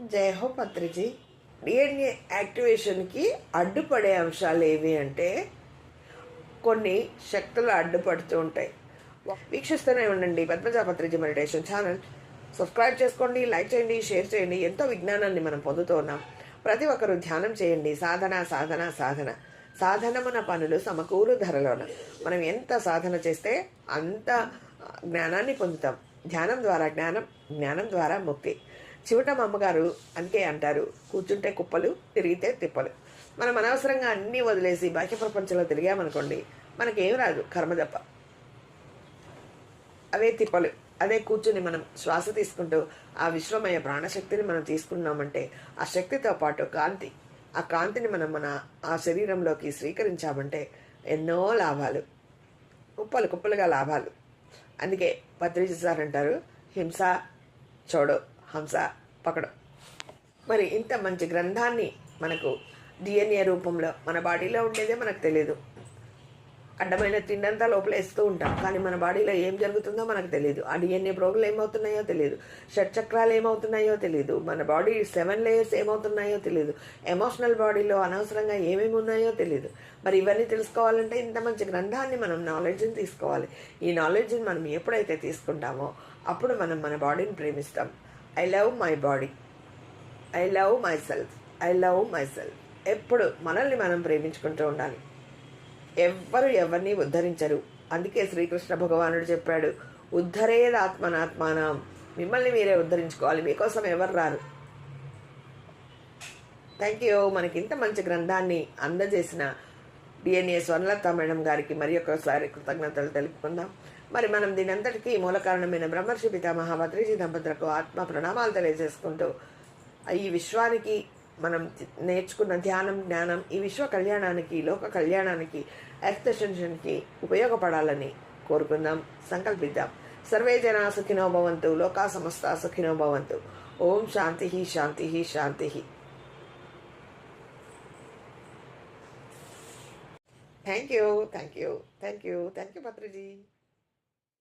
జయహో హో పత్రిజీ డిఎన్ఏ యాక్టివేషన్కి అడ్డుపడే అంశాలు ఏవి అంటే కొన్ని శక్తులు అడ్డుపడుతూ ఉంటాయి. వీక్షిస్తూనే ఉండండి Padmaja Patriji meditation channel. Subscribe చేసుకోండి లైక్ చేయండి షేర్ చేయండి. ఎంతో విజ్ఞానాన్ని మనం పొందుతూ ఉన్నాం. ప్రతి ఒక్కరూ ధ్యానం చేయండి. సాధన సాధన సాధన. సాధనమున పనులు సమకూరు ధరలోన. మనం ఎంత సాధన చేస్తే అంత జ్ఞానాన్ని పొందుతాం. ధ్యానం ద్వారా జ్ఞానం జ్ఞానం ద్వారా ముక్తి. చివటం అమ్మగారు అందుకే అంటారు కూర్చుంటే కుప్పలు తిరిగితే తిప్పలు. మనం అనవసరంగా అన్నీ వదిలేసి బాహ్య ప్రపంచంలో తిరిగామనుకోండి మనకేం రాదు కర్మ తప్ప. అవే తిప్పలు. అదే కూర్చుని మనం శ్వాస తీసుకుంటూ ఆ విశ్వమయ ప్రాణశక్తిని మనం తీసుకున్నామంటే ఆ శక్తితో పాటు కాంతి. ఆ కాంతిని మనం మన ఆ శరీరంలోకి స్వీకరించామంటే ఎన్నో లాభాలు. కుప్పలు కుప్పలుగా లాభాలు. అందుకే పత్రిజీ సార్ అంటారు హింస చూడు. హంస పకడం. మరి ఇంత మంచి గ్రంథాన్ని మనకు డిఎన్ఏ రూపంలో మన బాడీలో ఉండేదే మనకు తెలియదు అడ్డమైన తిండంతా లోపలేస్తూ ఉంటాం. కానీ మన బాడీలో ఏం జరుగుతుందో మనకు తెలియదు ఆ డిఎన్ఏ ప్రోగులు ఏమవుతున్నాయో తెలియదు షట్చక్రాలు ఏమవుతున్నాయో తెలియదు మన బాడీ సెవెన్ లేయర్స్ ఏమవుతున్నాయో తెలియదు ఎమోషనల్ బాడీలో అనవసరంగా ఏమేమి ఉన్నాయో తెలియదు మరి ఇవన్నీ తెలుసుకోవాలంటే ఇంత మంచి గ్రంథాన్ని మనం నాలెడ్జ్ని తీసుకోవాలి. ఈ నాలెడ్జ్ని మనం ఎప్పుడైతే తీసుకుంటామో అప్పుడు మనం మన బాడీని ప్రేమిస్తాం. I love my body I love myself I love myself ఎప్పుడు మనల్ని మనం ప్రేమించుకుంటూ ఉండాలి. ఎవ్వరు ఎవరిని ఉద్ధరించరు. అందుకే శ్రీకృష్ణ భగవానుడు చెప్పాడు ఉద్ధరేది ఆత్మనాత్మానం. మిమ్మల్ని మీరే ఉద్ధరించుకోవాలి. మీకోసం ఎవరు రారు? థ్యాంక్ యూ మనకి ఇంత మంచి గ్రంథాన్ని అందజేసిన డిఎన్ఏ స్వర్ణలత మేడం గారికి మరి ఒకసారి కృతజ్ఞతలు తెలుపుకుందాం. మరి మనం దీని అంతటికీ మూల కారణమైన బ్రహ్మర్షి పితామహ భద్రీజీ దంపతులకు ఆత్మ ప్రణామాలు తెలియజేసుకుంటూ ఈ విశ్వానికి మనం నేర్చుకున్న ధ్యానం జ్ఞానం ఈ విశ్వ కళ్యాణానికి లోక కళ్యాణానికి ఎర్త్ ఉపయోగపడాలని కోరుకుందాం సంకల్పిద్దాం. సర్వే జనా సుఖినో భవంతు లోకా సమస్త సుఖినో భవంతు. ఓం శాంతి శాంతి శాంతి. thank you. Thank you. Thank you. Thank you patriji.